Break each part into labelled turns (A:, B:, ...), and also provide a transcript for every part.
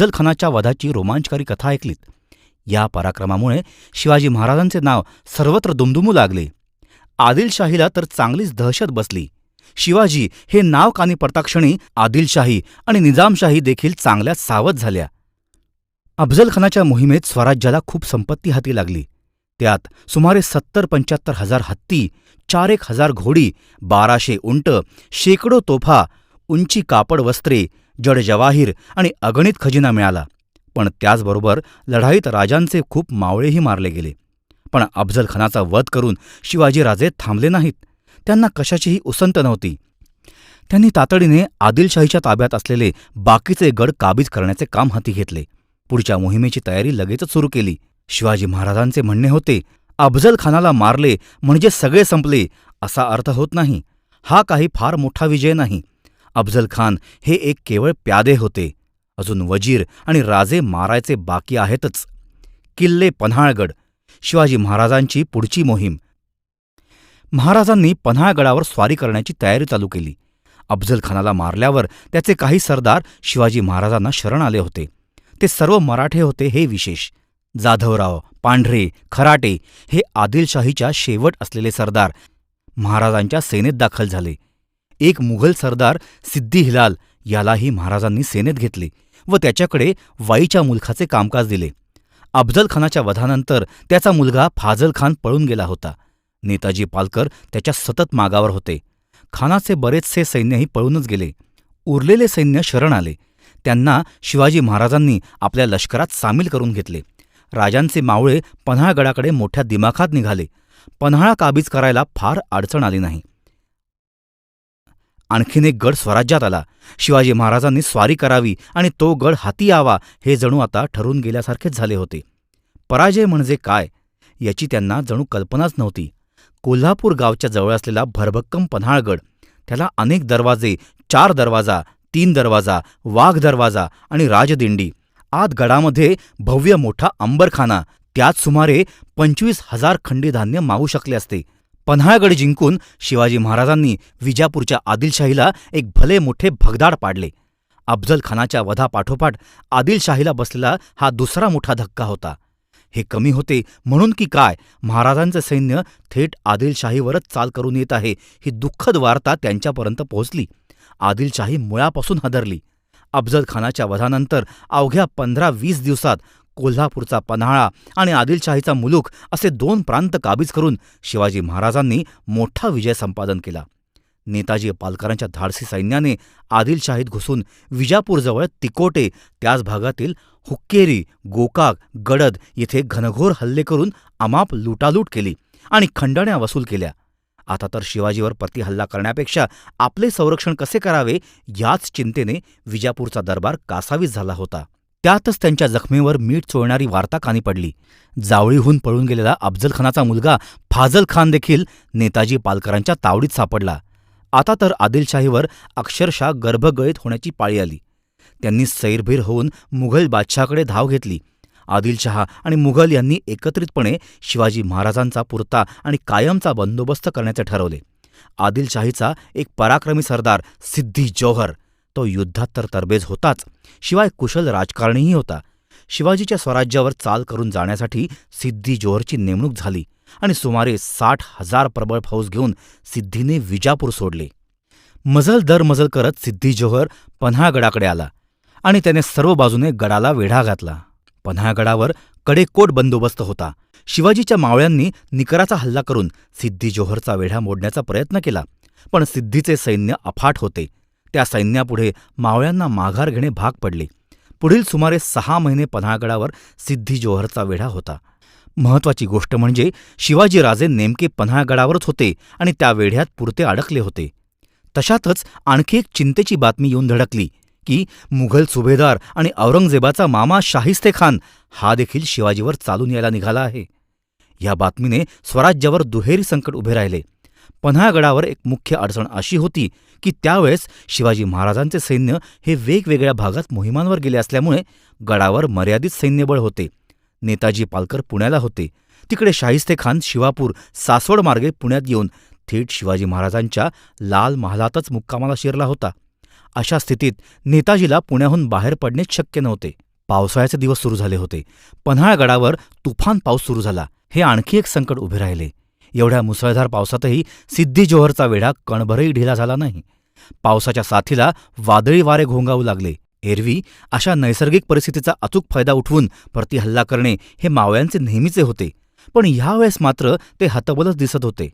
A: अफजल खानाच्या वधाची रोमांचकारी कथा ऐकलीत. या पराक्रमामुळे शिवाजी महाराजांचे नाव सर्वत्र दुमदुमू लागले. आदिलशाहीला तर चांगलीच दहशत बसली. शिवाजी हे नाव कानी पडताक्षणी आदिलशाही आणि निजामशाही देखील चांगल्या सावध झाल्या. अफजलखानाच्या मोहिमेत स्वराज्याला खूप संपत्ती हाती लागली. त्यात सुमारे सत्तर पंच्याहत्तर हजार हत्ती चार एक हजार घोडी बाराशे उंट शेकडो तोफा उंची कापड वस्त्रे जड जवाहीर आणि अगणित खजिना मिळाला. पण त्याचबरोबर लढाईत राजांचे खूप मावळेही मारले गेले. पण अफजल खानाचा वध करून शिवाजीराजे थांबले नाहीत. त्यांना कशाचीही उसंत नव्हती. त्यांनी तातडीने आदिलशाहीच्या ताब्यात असलेले बाकीचे गड काबीज करण्याचे काम हाती घेतले. पुढच्या मोहिमेची तयारी लगेचच सुरू केली. शिवाजी महाराजांचे म्हणणे होते अफजल खानाला मारले म्हणजे सगळे संपले असा अर्थ होत नाही. हा काही फार मोठा विजय नाही. अफजल खान हे एक केवळ प्यादे होते. अजून वजीर आणि राजे मारायचे बाकी आहेतच. किल्ले पन्हाळगड. शिवाजी महाराजांची पुढची मोहीम. महाराजांनी पन्हाळगडावर स्वारी करण्याची तयारी चालू केली. अफजल खानाला मारल्यावर त्याचे काही सरदार शिवाजी महाराजांना शरण आले होते. ते सर्व मराठे होते हे विशेष. जाधवराव पांढरे खराटे हे आदिलशाहीच्या शेवट असलेले सरदार. महाराजांच्या सेनेत दाखल झाले. एक मुघल सरदार सिद्दी हिलाल यालाही महाराजांनी सेनेत घेतले व त्याच्याकडे वाईच्या मुलखाचे कामकाज दिले. अफजलखानाच्या वधानंतर त्याचा मुलगा फाजल खान पळून गेला होता. नेताजी पालकर त्याच्या सतत मागावर होते. खानाचे बरेचसे सैन्यही पळूनच गेले. उरलेले सैन्य शरण आले. त्यांना शिवाजी महाराजांनी आपल्या लष्करात सामील करून घेतले. राजांचे मावळे पन्हाळगडाकडे मोठ्या दिमाखात निघाले. पन्हाळा काबीज करायला फार अडचण आली नाही. आणखीन एक गड स्वराज्यात आला. शिवाजी महाराजांनी स्वारी करावी आणि तो गड हाती यावा हे जणू आता ठरून गेल्यासारखेच झाले होते. पराजय म्हणजे काय? याची त्यांना जणू कल्पनाच नव्हती. कोल्हापूर गावच्या जवळ असलेला भरभक्कम पन्हाळगड त्याला अनेक दरवाजे चार दरवाजा तीन दरवाजा वाघ दरवाजा आणि राजदिंडी आत गडामध्ये भव्य मोठा अंबरखाना त्यात सुमारे पंचवीस हजार खंडी धान्य मावू शकले असते. पन्हाळगड जिंकून शिवाजी महाराजांनी विजापूरच्या आदिलशाहीला एक भले मोठे भगदाड पाडले. अफजलखानाच्या वधापाठोपाठ आदिलशाहीला बसलेला हा दुसरा मोठा धक्का होता. हे कमी होते म्हणून की काय? महाराजांचे सैन्य थेट आदिलशाहीवरच चाल करून येत आहे ही दुःखद वार्ता त्यांच्यापर्यंत पोहोचली. आदिलशाही मुळापासून हदरली. अफजलखानाच्या वधानंतर अवघ्या पंधरा वीस दिवसात कोल्हापूरचा पन्हाळा आणि आदिलशाहीचा मुलूक असे दोन प्रांत काबीज करून शिवाजी महाराजांनी मोठा विजय संपादन केला. नेताजी पालकरांच्या धाडसी सैन्याने आदिलशाहीत घुसून विजापूरजवळ तिकोटे त्याच भागातील हुक्केरी गोकाक गडद येथे घनघोर हल्ले करून अमाप लुटालूट केली आणि खंडण्या वसूल केल्या. आता तर शिवाजीवर प्रतिहल्ला करण्यापेक्षा आपले संरक्षण कसे करावे याच चिंतेने विजापूरचा दरबार कासावीस झाला होता. त्यातच त्यांच्या जखमेवर मीठ चोळणारी वार्ता कानी पडली. जावळीहून पळून गेलेला अफजल खानाचा मुलगा फाजल खान देखील नेताजी पालकरांच्या तावडीत सापडला. आता तर आदिलशाहीवर अक्षरशः गर्भगळीत होण्याची पाळी आली. त्यांनी सैरभीर होऊन मुघल बादशहाकडे धाव घेतली. आदिलशहा आणि मुघल यांनी एकत्रितपणे शिवाजी महाराजांचा पुरता आणि कायमचा बंदोबस्त करण्याचे ठरवले. आदिलशाहीचा एक पराक्रमी सरदार सिद्धी जौहर तो युद्धात तर तरबेज होताच. शिवाय कुशल राजकारणीही होता. शिवाजीच्या स्वराज्यावर चाल करून जाण्यासाठी सिद्धी जोहरची नेमणूक झाली आणि सुमारे साठ हजार प्रबळ फौज घेऊन सिद्धीने विजापूर सोडले. मजल दर मजल करत सिद्धी जोहर पन्हाळगडाकडे आला आणि त्याने सर्व बाजूने गडाला वेढा घातला. पन्हाळगडावर कडेकोट बंदोबस्त होता. शिवाजीच्या मावळ्यांनी निकराचा हल्ला करून सिद्धी जोहरचा वेढा मोडण्याचा प्रयत्न केला पण सिद्धीचे सैन्य अफाट होते. त्या सैन्यापुढे मावळ्यांना माघार घेणे भाग पडले. पुढील सुमारे सहा महिने पन्हाळगडावर सिद्धी जोहरचा वेढा होता. महत्वाची गोष्ट म्हणजे शिवाजीराजे नेमके पन्हाळगडावरच होते आणि त्या वेढ्यात पुरते अडकले होते. तशातच आणखी एक चिंतेची बातमी येऊन धडकली की मुघल सुभेदार आणि औरंगजेबाचा मामा शाहिस्ते खान हा देखील शिवाजीवर चालून यायला निघाला आहे. या बातमीने स्वराज्यावर दुहेरी संकट उभे राहिले. पन्हाळगडावर एक मुख्य अडचण अशी होती की त्यावेळेस शिवाजी महाराजांचे सैन्य हे वेगवेगळ्या भागात मोहिमांवर गेले असल्यामुळे गडावर मर्यादित सैन्यबळ होते. नेताजी पालकर पुण्याला होते. तिकडे शाहिस्ते खान शिवापूर सासवड मार्गे पुण्यात येऊन थेट शिवाजी महाराजांच्या लाल महालातच मुक्कामाला शिरला होता. अशा स्थितीत नेताजीला पुण्याहून बाहेर पडणेच शक्य नव्हते. पावसाळ्याचे दिवस सुरू झाले होते. पन्हाळगडावर तुफान पाऊस सुरू झाला. हे आणखी एक संकट उभे राहिले. एवढ्या मुसळधार पावसातही सिद्धी जोहरचा वेढा कणभरही ढिला झाला नाही. पावसाच्या साथीला वादळी वारे घोंगावू लागले. एरवी अशा नैसर्गिक परिस्थितीचा अचूक फायदा उठवून प्रतिहल्ला करणे हे मावळ्यांचे नेहमीचे होते. पण ह्यावेळेस मात्र ते हतबलच दिसत होते.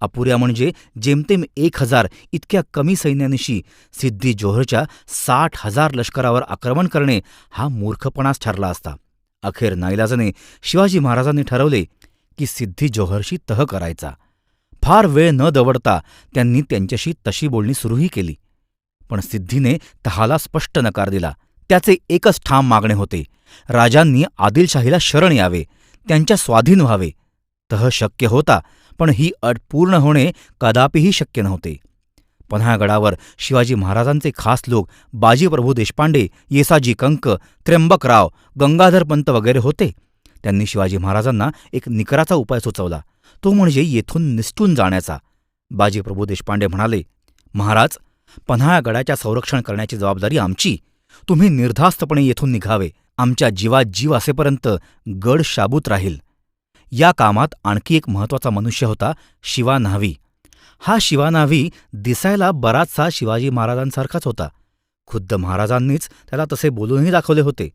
A: अपुऱ्या म्हणजे जेमतेम एक हजार इतक्या कमी सैन्यानिशी सिद्धी जोहरच्या साठ हजार लष्करावर आक्रमण करणे हा मूर्खपणाच ठरला असता. अखेर नाईलाजाने शिवाजी महाराजांनी ठरवले की सिद्धी जोहरशी तह करायचा. फार वेळ न दवडता त्यांनी त्यांच्याशी तशी बोलणी सुरूही केली. पण सिद्धीने तहाला स्पष्ट नकार दिला. त्याचे एकच ठाम मागणे होते. राजांनी आदिलशाहीला शरण यावे. त्यांच्या स्वाधीन व्हावे. तह शक्य होता पण ही अट पूर्ण होणे कदापिही शक्य नव्हते. पन्हाळगडावर शिवाजी महाराजांचे खास लोक बाजीप्रभू देशपांडे येसाजी कंक त्र्यंबकराव गंगाधरपंत वगैरे होते. त्यांनी शिवाजी महाराजांना एक निकराचा उपाय सुचवला. तो म्हणजे येथून निसटून जाण्याचा. बाजीप्रभू देशपांडे म्हणाले महाराज पन्हाळगडाच्या संरक्षण करण्याची जबाबदारी आमची. तुम्ही निर्धास्तपणे येथून निघावे. आमच्या जीवात जीव असेपर्यंत गड शाबूत राहील. या कामात आणखी एक महत्त्वाचा मनुष्य होता शिवा न्हावी. हा शिवा न्हावी दिसायला बराचसा शिवाजी महाराजांसारखाच होता. खुद्द महाराजांनीच त्याला तसे बोलूनही दाखवले होते.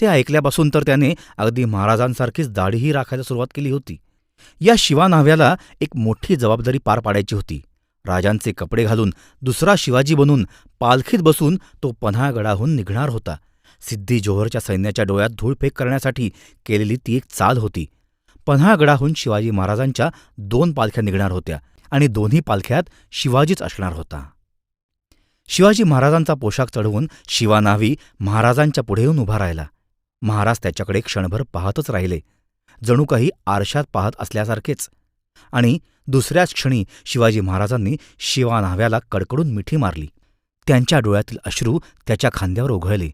A: ते ऐकल्यापासून तर त्याने अगदी महाराजांसारखीच दाढीही राखायला सुरुवात केली होती. या शिवा न्हाव्याला एक मोठी जबाबदारी पार पाडायची होती. राजांचे कपडे घालून दुसरा शिवाजी बनून पालखीत बसून तो पन्हाळगडाहून निघणार होता. सिद्धी जोहरच्या सैन्याच्या डोळ्यात धूळफेक करण्यासाठी केलेली ती एक चाल होती. पन्हाळगडाहून शिवाजी महाराजांच्या दोन पालख्या निघणार होत्या आणि दोन्ही पालख्यात शिवाजीच असणार होता. शिवाजी महाराजांचा पोशाख चढवून शिवानावी महाराजांच्या पुढे येऊन उभा राहिला. महाराज त्याच्याकडे क्षणभर पाहतच राहिले. जणू काही आरशात पाहत असल्यासारखेच. आणि दुसऱ्याच क्षणी शिवाजी महाराजांनी शिवा न्हाव्याला कडकडून मिठी मारली. त्यांच्या डोळ्यातील अश्रू त्याच्या खांद्यावर ओघळले.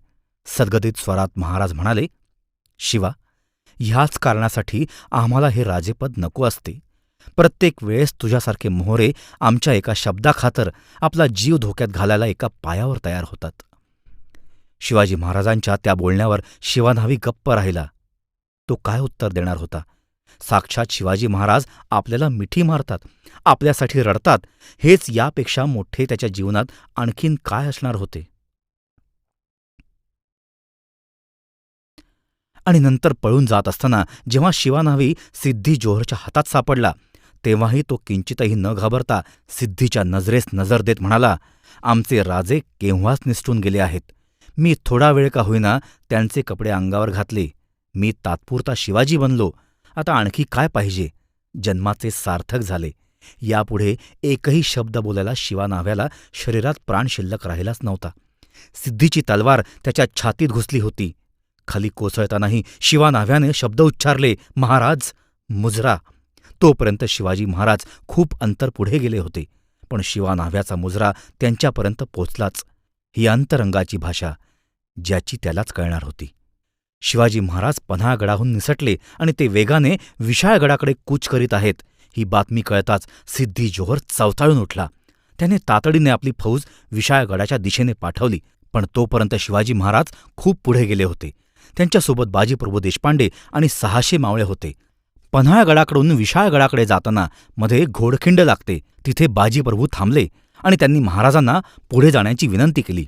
A: सद्गदित स्वरात महाराज म्हणाले शिवा ह्याच कारणासाठी आम्हाला हे राजेपद नको असते. प्रत्येक वेळेस तुझ्यासारखे मोहरे आमच्या एका शब्दाखातर आपला जीव धोक्यात घालायला एका पायावर तयार होतात. शिवाजी महाराजांच्या त्या बोलण्यावर शिवानावी गप्प राहिला. तो काय उत्तर देणार होता? साक्षात शिवाजी महाराज आपल्याला मिठी मारतात आपल्यासाठी रडतात. हेच यापेक्षा मोठे त्याच्या जीवनात आणखीन काय असणार होते? आणि नंतर पळून जात असताना जेव्हा शिवानावी सिद्धी जोहरच्या हातात सापडला तेव्हाही तो किंचितही न घाबरता सिद्धीच्या नजरेस नजर देत म्हणाला आमचे राजे केव्हाच निसटून गेले आहेत? मी थोडा वेळ का होईना त्यांचे कपडे अंगावर घातले. मी तात्पुरता शिवाजी बनलो. आता आणखी काय पाहिजे? जन्माचे सार्थक झाले. यापुढे एकही शब्द बोलायला शिवा नाव्याला शरीरात प्राण शिल्लक राहिलाच नव्हता. सिद्धीची तलवार त्याच्या छातीत घुसली होती. खाली कोसळतानाही शिवा नाव्याने शब्द उच्चारले महाराज मुजरा. तोपर्यंत शिवाजी महाराज खूप अंतर पुढे गेले होते. पण शिवा नाव्याचा मुजरा त्यांच्यापर्यंत पोचलाच. ही अंतरंगाची भाषा ज्याची त्यालाच कळणार होती. शिवाजी महाराज पन्हाळगडाहून निसटले आणि ते वेगाने विशाळगडाकडे कूच करीत आहेत. ही बातमी कळताच सिद्धी जोहर चवताळून उठला. त्याने तातडीने आपली फौज विशाळगडाच्या दिशेने पाठवली पण तोपर्यंत शिवाजी महाराज खूप पुढे गेले होते. त्यांच्यासोबत बाजीप्रभू देशपांडे आणि सहाशे मावळे होते. पन्हाळगडाकडून विशाळगडाकडे जाताना मध्ये घोडखिंड लागते. तिथे बाजीप्रभू थांबले. आणि त्यांनी महाराजांना पुढे जाण्याची विनंती केली.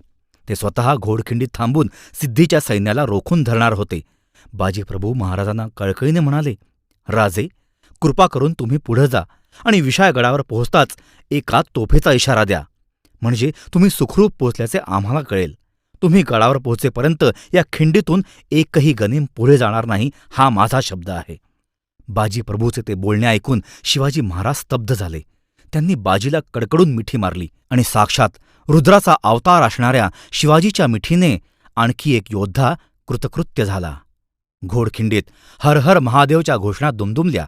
A: ते स्वतः घोडखिंडीत थांबून सिद्धीच्या सैन्याला रोखून धरणार होते. बाजीप्रभू महाराजांना कळकळीने म्हणाले राजे कृपा करून तुम्ही पुढं जा आणि विशाळगडावर पोहोचताच एका तोफेचा इशारा द्या. म्हणजे तुम्ही सुखरूप पोचल्याचे आम्हाला कळेल. तुम्ही गडावर पोहोचेपर्यंत या खिंडीतून एकही गनीम पुढे जाणार नाही हा माझा शब्द आहे. बाजीप्रभूचे ते बोलणे ऐकून शिवाजी महाराज स्तब्ध झाले. त्यांनी बाजीला कडकडून मिठी मारली आणि साक्षात रुद्राचा अवतार असणाऱ्या शिवाजीच्या मिठीने आणखी एक योद्धा कृतकृत्य झाला. घोडखिंडीत हर हर महादेवच्या घोषणा दुमदुमल्या.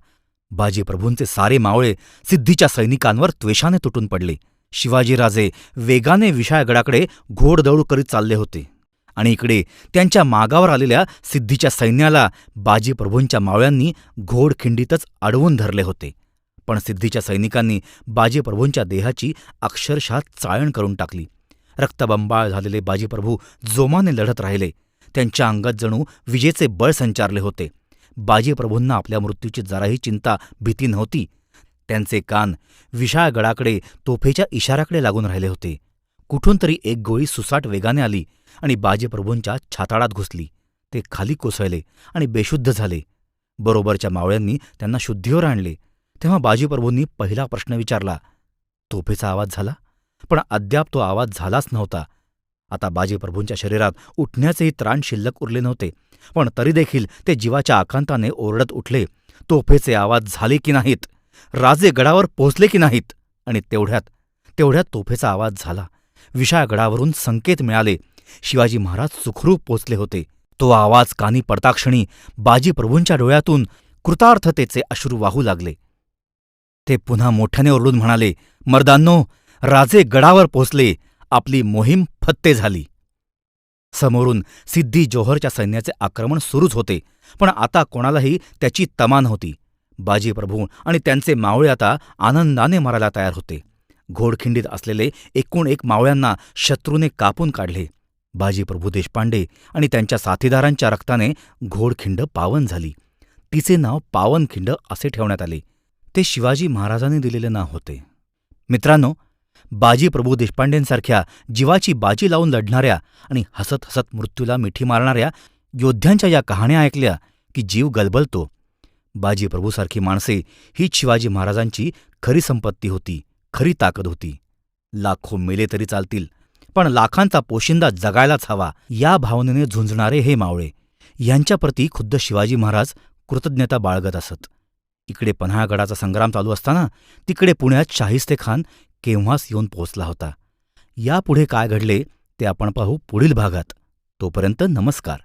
A: बाजीप्रभूंचे सारे मावळे सिद्धीच्या सैनिकांवर त्वेषाने तुटून पडले. शिवाजीराजे वेगाने विशाळगडाकडे घोडदौड करीत चालले होते. आणि इकडे त्यांच्या मागावर आलेल्या सिद्धीच्या सैन्याला बाजीप्रभूंच्या मावळ्यांनी घोडखिंडीतच अडवून धरले होते. पण सिद्धीच्या सैनिकांनी बाजीप्रभूंच्या देहाची अक्षरशः चाळण करून टाकली. रक्तबंबाळ झालेले बाजीप्रभू जोमाने लढत राहिले. त्यांच्या अंगात जणू विजेचे बळ संचारले होते. बाजीप्रभूंना आपल्या मृत्यूची जराही चिंता भीती नव्हती. त्यांचे कान विशाळगडाकडे तोफेच्या इशाऱ्याकडे लागून राहिले होते. कुठून तरी एक गोळी सुसाट वेगाने आली आणि बाजीप्रभूंच्या छाताळात घुसली. ते खाली कोसळले आणि बेशुद्ध झाले. बरोबरच्या मावळ्यांनी त्यांना शुद्धीवर आणले. तेव्हा बाजीप्रभूंनी पहिला प्रश्न विचारला. तोफेचा आवाज झाला पण अद्याप तो आवाज झालाच नव्हता. आता बाजीप्रभूंच्या शरीरात उठण्याचेही त्राण शिल्लक उरले नव्हते पण तरी देखील ते जीवाच्या आकांताने ओरडत उठले तोफेचे आवाज झाले की नाहीत? राजे गडावर पोहोचले की नाहीत? आणि तेवढ्यात तेवढ्यात तोफेचा आवाज झाला. विशाळगडावरून संकेत मिळाले. शिवाजी महाराज सुखरूप पोचले होते. तो आवाज कानी पडताक्षणी बाजीप्रभूंच्या डोळ्यातून कृतार्थतेचे अश्रू वाहू लागले. ते पुन्हा मोठ्याने ओरडून म्हणाले मर्दांनो राजे गडावर पोचले आपली मोहीम फत्ते झाली. समोरून सिद्धी जोहरच्या सैन्याचे आक्रमण सुरूच होते पण आता कोणालाही त्याची तमा नव्हती बाजीप्रभू आणि त्यांचे मावळे आता आनंदाने मरायला तयार होते. घोडखिंडीत असलेले एकूण एक मावळ्यांना शत्रूने कापून काढले. बाजीप्रभू देशपांडे आणि त्यांच्या साथीदारांच्या रक्ताने घोडखिंड पावन झाली. तिचे नाव पावनखिंड असे ठेवण्यात आले. ते शिवाजी महाराजांनी दिलेले नाव होते. मित्रांनो बाजीप्रभू देशपांडेंसारख्या जीवाची बाजी लावून लढणाऱ्या आणि हसत हसत मृत्यूला मिठी मारणाऱ्या योद्ध्यांच्या या कहाण्या ऐकल्या की जीव गलबलतो. बाजीप्रभूसारखी माणसे हीच शिवाजी महाराजांची खरी संपत्ती होती खरी ताकद होती. लाखो मेले तरी चालतील पण लाखांचा पोशिंदा जगायलाच हवा या भावनेने झुंजणारे हे मावळे. यांच्याप्रती खुद्द शिवाजी महाराज कृतज्ञता बाळगत असत. इकडे पन्हाळगडाचा संग्राम चालू असताना तिकडे पुण्यात शाहिस्तेखान केव्हाच येऊन पोहोचला होता. यापुढे काय घडले ते आपण पाहू पुढील भागात. तोपर्यंत नमस्कार.